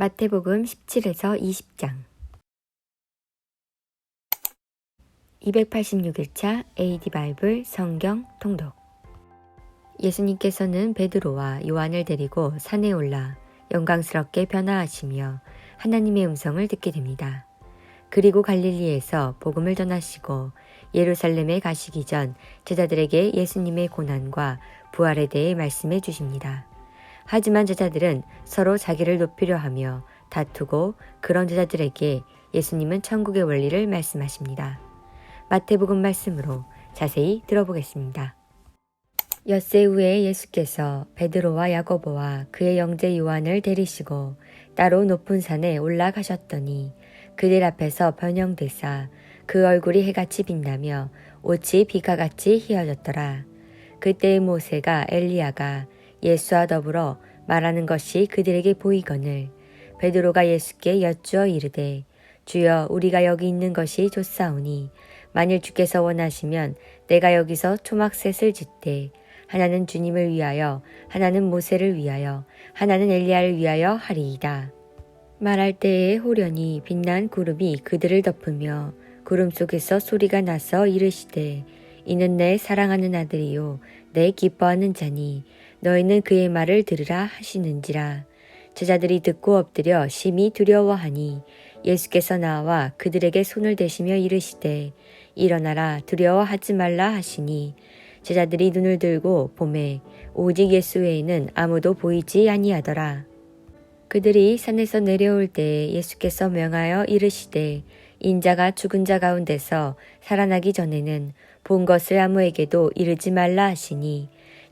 마태복음 17에서 20장 286일차 AD 바이블 성경 통독 예수님께서는 베드로와 요한을 데리고 산에 올라 영광스럽게 변화하시며 하나님의 음성을 듣게 됩니다. 그리고 갈릴리에서 복음을 전하시고 예루살렘에 가시기 전 제자들에게 예수님의 고난과 부활에 대해 말씀해 주십니다. 하지만 제자들은 서로 자기를 높이려 하며 다투고 그런 제자들에게 예수님은 천국의 원리를 말씀하십니다. 마태복음 말씀으로 자세히 들어보겠습니다. 엿새 후에 예수께서 베드로와 야고보와 그의 영제 요한을 데리시고 따로 높은 산에 올라가셨더니 그들 앞에서 변형되사 그 얼굴이 해같이 빛나며 옷이 비가 같이 희어졌더라. 그때의 모세가 엘리야가 예수와 더불어 말하는 것이 그들에게 보이거늘 베드로가 예수께 여쭈어 이르되 주여 우리가 여기 있는 것이 좋사오니 만일 주께서 원하시면 내가 여기서 초막셋을 짓되 하나는 주님을 위하여 하나는 모세를 위하여 하나는 엘리야를 위하여 하리이다. 말할 때에 호련히 빛난 구름이 그들을 덮으며 구름 속에서 소리가 나서 이르시되 이는 내 사랑하는 아들이요 내 기뻐하는 자니 너희는 그의 말을 들으라 하시는지라 제자들이 듣고 엎드려 심히 두려워하니 예수께서 나와 그들에게 손을 대시며 이르시되 일어나라 두려워하지 말라 하시니 제자들이 눈을 들고 봄에 오직 예수 외에는 아무도 보이지 아니하더라. 그들이 산에서 내려올 때 예수께서 명하여 이르시되 인자가 죽은 자 가운데서 살아나기 전에는 본 것을 아무에게도 이르지 말라 하시니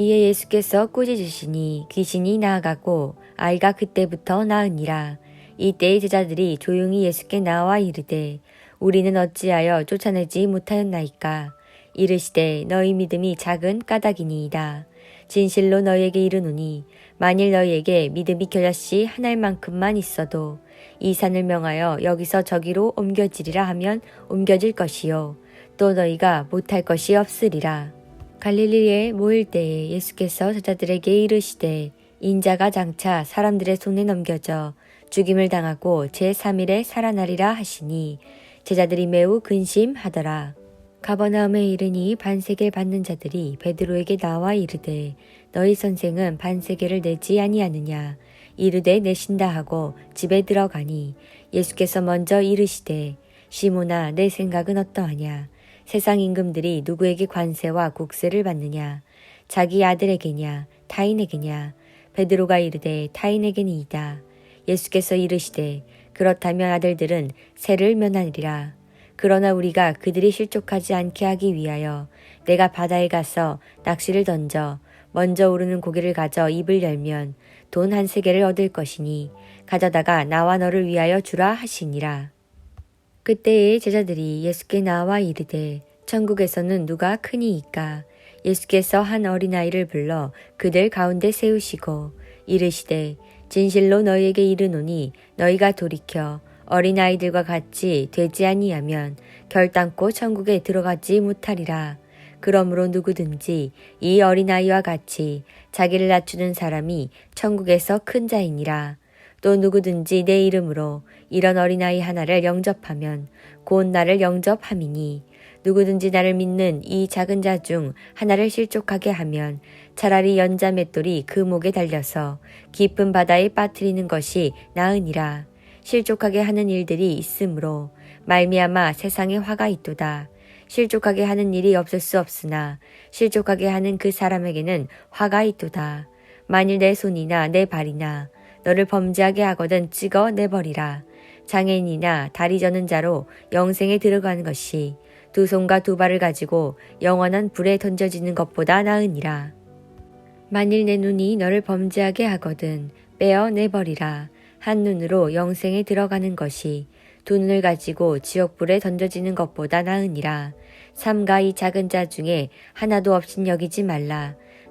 이에 예수께서 꾸짖으시니 귀신이 나아가고 아이가 그때부터 나으니라. 이때의 제자들이 조용히 예수께 나와 이르되 우리는 어찌하여 쫓아내지 못하였나이까. 이르시되 너희 믿음이 작은 까닭이니이다. 진실로 너희에게 이르노니 만일 너희에게 믿음이 겨자씨 하나만큼만 있어도 이 산을 명하여 여기서 저기로 옮겨지리라 하면 옮겨질 것이요 또 너희가 못할 것이 없으리라. 갈릴리에 모일 때에 예수께서 제자들에게 이르시되 인자가 장차 사람들의 손에 넘겨져 죽임을 당하고 제3일에 살아나리라 하시니 제자들이 매우 근심하더라. 가버나움에 이르니 반세계 받는 자들이 베드로에게 나와 이르되 너희 선생은 반세계를 내지 아니하느냐 이르되 내신다 하고 집에 들어가니 예수께서 먼저 이르시되 시모나 내 생각은 어떠하냐 세상 임금들이 누구에게 관세와 국세를 받느냐? 자기 아들에게냐? 타인에게냐? 베드로가 이르되 타인에게니이다. 예수께서 이르시되 그렇다면 아들들은 세를 면하리라. 그러나 우리가 그들이 실족하지 않게 하기 위하여 내가 바다에 가서 낚시를 던져 먼저 오르는 고기를 가져 입을 열면 돈 한 세계를 얻을 것이니 가져다가 나와 너를 위하여 주라 하시니라. 그때의 제자들이 예수께 나와 이르되 천국에서는 누가 크니이까 예수께서 한 어린아이를 불러 그들 가운데 세우시고 이르시되 진실로 너희에게 이르노니 너희가 돌이켜 어린아이들과 같이 되지 아니하면 결단코 천국에 들어가지 못하리라. 그러므로 누구든지 이 어린아이와 같이 자기를 낮추는 사람이 천국에서 큰 자이니라. 또 누구든지 내 이름으로 이런 어린아이 하나를 영접하면 곧 나를 영접함이니 누구든지 나를 믿는 이 작은 자 중 하나를 실족하게 하면 차라리 연자 맷돌이 그 목에 달려서 깊은 바다에 빠뜨리는 것이 나으니라. 실족하게 하는 일들이 있으므로 말미암아 세상에 화가 있도다. 실족하게 하는 일이 없을 수 없으나 실족하게 하는 그 사람에게는 화가 있도다. 만일 내 손이나 내 발이나 너를 범죄하게 하거든 찍어 내버리라. 장애인이나 다리 저는 자로 영생에 들어가는 것이 두 손과 두 발을 가지고 영원한 불에 던져지는 것보다 나으니라. 만일 내 눈이 너를 범죄하게 하거든 빼어 내버리라. 한 눈으로 영생에 들어가는 것이 두 눈을 가지고 지옥불에 던져지는 것보다 나으니라. 삼가 이 작은 자 중에 하나도 없인 여기지 말라.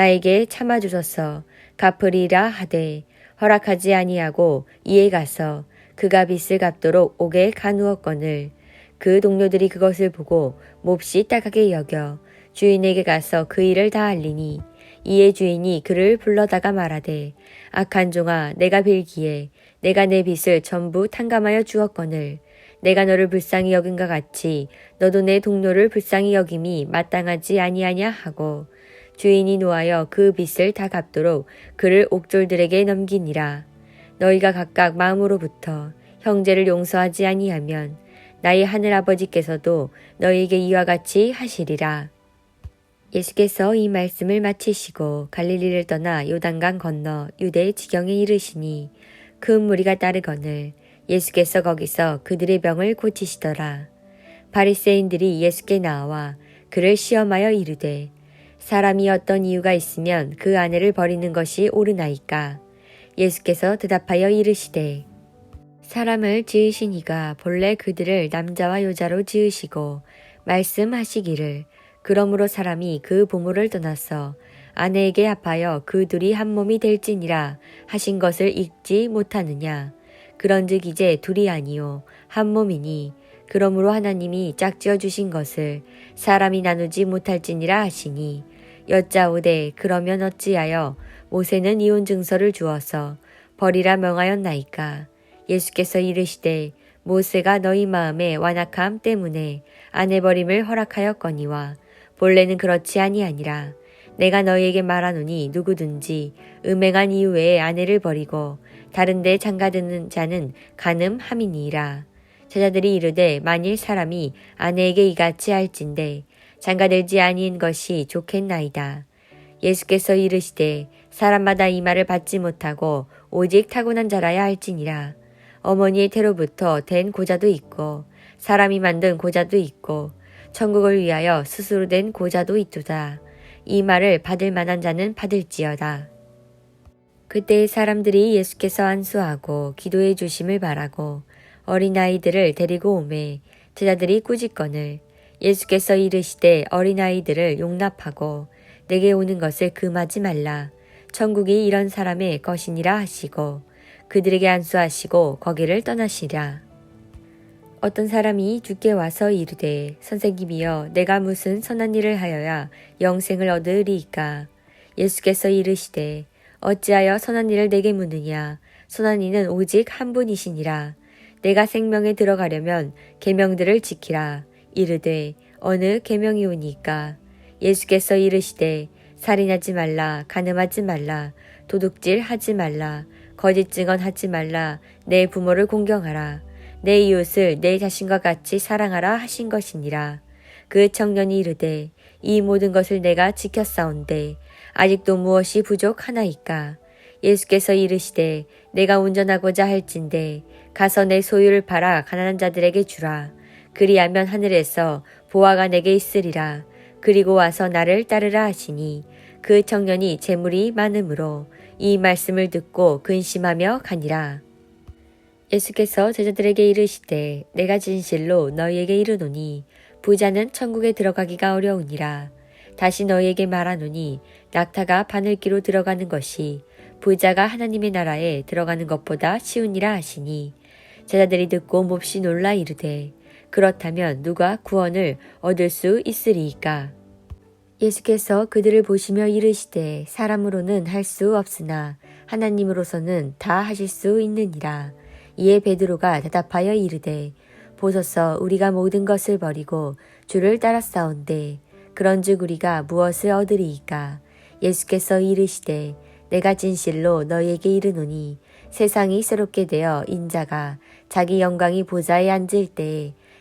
나에게 참아주소서. 갚으리라 하되 허락하지 아니하고 이에 가서 그가 빚을 갚도록 옥에 가누었거늘 그 동료들이 그것을 보고 몹시 딱하게 여겨 주인에게 가서 그 일을 다 알리니 이에 주인이 그를 불러다가 말하되 악한 종아 내가 빌기에 내가 내 빚을 전부 탕감하여 주었거늘 내가 너를 불쌍히 여긴과 같이 너도 내 동료를 불쌍히 여김이 마땅하지 아니하냐 하고 주인이 노하여 그 빚을 다 갚도록 그를 옥졸들에게 넘기니라. 너희가 각각 마음으로부터 형제를 용서하지 아니하면 나의 하늘 아버지께서도 너희에게 이와 같이 하시리라. 예수께서 이 말씀을 마치시고 갈릴리를 떠나 요단강 건너 유대 지경에 이르시니 큰 무리가 따르거늘 예수께서 거기서 그들의 병을 고치시더라. 바리새인들이 예수께 나와 그를 시험하여 이르되 사람이 어떤 이유가 있으면 그 아내를 버리는 것이 옳으나이까? 예수께서 대답하여 이르시되 사람을 지으시니가 본래 그들을 남자와 여자로 지으시고 말씀하시기를 그러므로 사람이 그 부모를 떠나서 아내에게 합하여 그 둘이 한 몸이 될지니라 하신 것을 읽지 못하느냐 그런즉 이제 둘이 아니요 한 몸이니 그러므로 하나님이 짝지어 주신 것을 사람이 나누지 못할지니라 하시니 여짜오되 그러면 어찌하여 모세는 이혼 증서를 주어서 버리라 명하였나이까 예수께서 이르시되 모세가 너희 마음의 완악함 때문에 아내 버림을 허락하였거니와 본래는 그렇지 아니하니라 내가 너희에게 말하노니 누구든지 음행한 이후에 아내를 버리고 다른 데 장가드는 자는 가늠함이니이다. 제자들이 이르되 만일 사람이 아내에게 이같이 할진대 장가들지 아니인 것이 좋겠나이다. 예수께서 이르시되 사람마다 이 말을 받지 못하고 오직 타고난 자라야 할지니라. 어머니의 태로부터 된 고자도 있고 사람이 만든 고자도 있고 천국을 위하여 스스로 된 고자도 있도다. 이 말을 받을 만한 자는 받을지어다. 그때 사람들이 예수께서 안수하고 기도해 주심을 바라고 어린아이들을 데리고 오매 제자들이 꾸짖건을 예수께서 이르시되 어린아이들을 용납하고 내게 오는 것을 금하지 말라. 천국이 이런 사람의 것이니라 하시고 그들에게 안수하시고 거기를 떠나시랴. 어떤 사람이 주께 와서 이르되 선생님이여 내가 무슨 선한 일을 하여야 영생을 얻으리이까 예수께서 이르시되 어찌하여 선한 일을 내게 묻느냐 선한 이는 오직 한 분이시니라 내가 생명에 들어가려면 계명들을 지키라 이르되 어느 계명이오니까? 예수께서 이르시되 살인하지 말라 간음하지 말라 도둑질 하지 말라 거짓 증언하지 말라 내 부모를 공경하라. 내 이웃을 내 자신과 같이 사랑하라 하신 것이니라. 그 청년이 이르되 이 모든 것을 내가 지켰사온데 아직도 무엇이 부족하나이까? 예수께서 이르시되 내가 운전하고자 할진대 가서 내 소유를 팔아 가난한 자들에게 주라 그리하면 하늘에서 보아가 내게 있으리라 그리고 와서 나를 따르라 하시니 그 청년이 재물이 많으므로 이 말씀을 듣고 근심하며 가니라. 예수께서 제자들에게 이르시되 내가 진실로 너희에게 이르노니 부자는 천국에 들어가기가 어려우니라. 다시 너희에게 말하노니 낙타가 바늘기로 들어가는 것이 부자가 하나님의 나라에 들어가는 것보다 쉬우니라 하시니 제자들이 듣고 몹시 놀라 이르되 그렇다면 누가 구원을 얻을 수 있으리이까? 예수께서 그들을 보시며 이르시되 사람으로는 할 수 없으나 하나님으로서는 다 하실 수 있느니라. 이에 베드로가 대답하여 이르되 보소서 우리가 모든 것을 버리고 주를 따랐사온데 그런즉 우리가 무엇을 얻으리이까? 예수께서 이르시되 내가 진실로 너희에게 이르노니 세상이 새롭게 되어 인자가 자기 영광이 보좌에 앉을 때에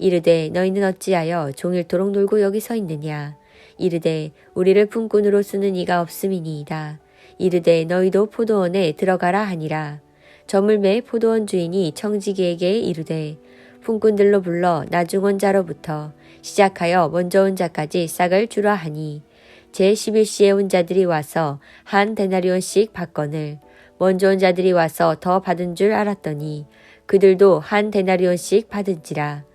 이르되 너희는 어찌하여 종일토록 놀고 여기 서 있느냐? 이르되 우리를 품꾼으로 쓰는 이가 없음이니이다. 이르되 너희도 포도원에 들어가라 하니라. 저물매 포도원 주인이 청지기에게 이르되 품꾼들로 불러 나중온 자로부터 시작하여 먼저 온 자까지 싹을 주라 하니 제11시에 온 자들이 와서 한 데나리온씩 받건을 먼저 온 자들이 와서 더 받은 줄 알았더니 그들도 한 데나리온씩 받은지라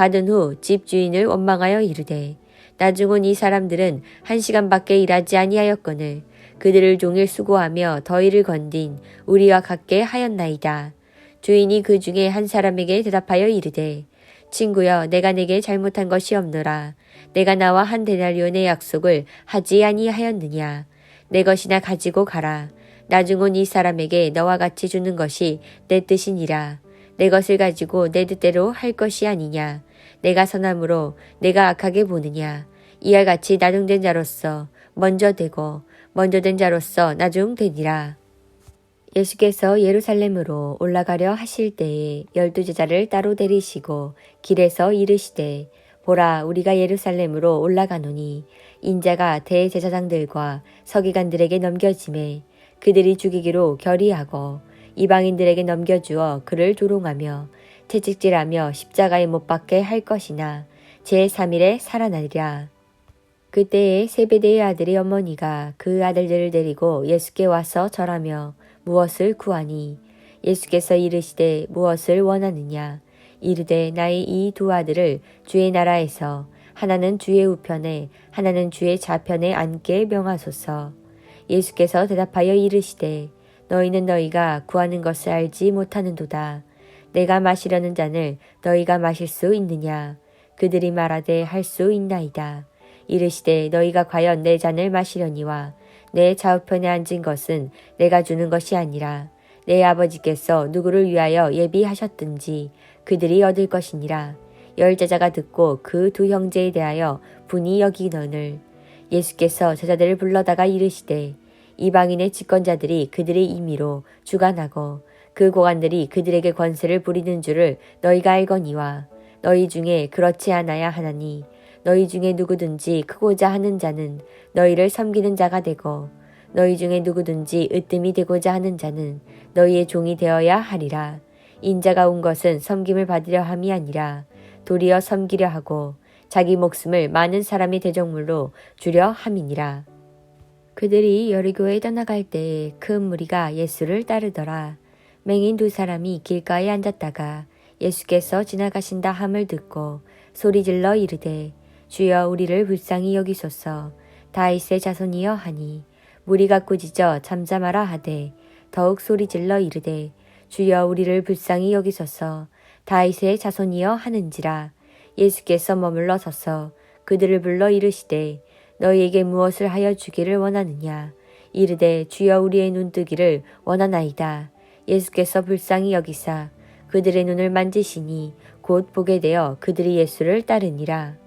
받은 후 집주인을 원망하여 이르되 나중 온이 사람들은 한 시간밖에 일하지 아니하였거늘 그들을 종일 수고하며 더위를 건딘 우리와 같게 하였나이다. 주인이 그 중에 한 사람에게 대답하여 이르되 친구여 내가 내게 잘못한 것이 없노라. 내가 나와 한 데나리온의 약속을 하지 아니하였느냐. 내 것이나 가지고 가라. 나중 온이 사람에게 너와 같이 주는 것이 내 뜻이니라. 내 것을 가지고 내 뜻대로 할 것이 아니냐. 내가 선함으로 내가 악하게 보느냐. 이와 같이 나중된 자로서 먼저 되고 먼저 된 자로서 나중되니라. 예수께서 예루살렘으로 올라가려 하실 때에 열두 제자를 따로 데리시고 길에서 이르시되 보라 우리가 예루살렘으로 올라가노니 인자가 대제사장들과 서기관들에게 넘겨짐에 그들이 죽이기로 결의하고 이방인들에게 넘겨주어 그를 조롱하며 채찍질하며 십자가에 못 박게 할 것이나 제3일에 살아나리라. 그때에 세베대의 아들의 어머니가 그 아들들을 데리고 예수께 와서 절하며 무엇을 구하니? 예수께서 이르시되 무엇을 원하느냐? 이르되 나의 이 두 아들을 주의 나라에서 하나는 주의 우편에 하나는 주의 좌편에 앉게 명하소서. 예수께서 대답하여 이르시되 너희는 너희가 구하는 것을 알지 못하는도다 내가 마시려는 잔을 너희가 마실 수 있느냐 그들이 말하되 할 수 있나이다 이르시되 너희가 과연 내 잔을 마시려니와 내 좌우편에 앉은 것은 내가 주는 것이 아니라 내 아버지께서 누구를 위하여 예비하셨든지 그들이 얻을 것이니라. 열 제자가 듣고 그 두 형제에 대하여 분이 여기너늘 예수께서 제자들을 불러다가 이르시되 이방인의 집권자들이 그들의 임의로 주관하고 그 고관들이 그들에게 권세를 부리는 줄을 너희가 알거니와 너희 중에 그렇지 않아야 하나니 너희 중에 누구든지 크고자 하는 자는 너희를 섬기는 자가 되고 너희 중에 누구든지 으뜸이 되고자 하는 자는 너희의 종이 되어야 하리라. 인자가 온 것은 섬김을 받으려 함이 아니라 도리어 섬기려 하고 자기 목숨을 많은 사람의 대적물로 주려 함이니라. 그들이 여리고에 떠나갈 때에 큰 무리가 예수를 따르더라. 맹인 두 사람이 길가에 앉았다가 예수께서 지나가신다 함을 듣고 소리질러 이르되 주여 우리를 불쌍히 여기소서. 다윗의 자손이여 하니 무리가 꾸짖어 잠잠하라 하되 더욱 소리질러 이르되 주여 우리를 불쌍히 여기소서. 다윗의 자손이여 하는지라. 예수께서 머물러 서서 그들을 불러 이르시되 너희에게 무엇을 하여 주기를 원하느냐? 이르되 주여 우리의 눈뜨기를 원하나이다 예수께서 불쌍히 여기사 그들의 눈을 만지시니 곧 보게 되어 그들이 예수를 따르니라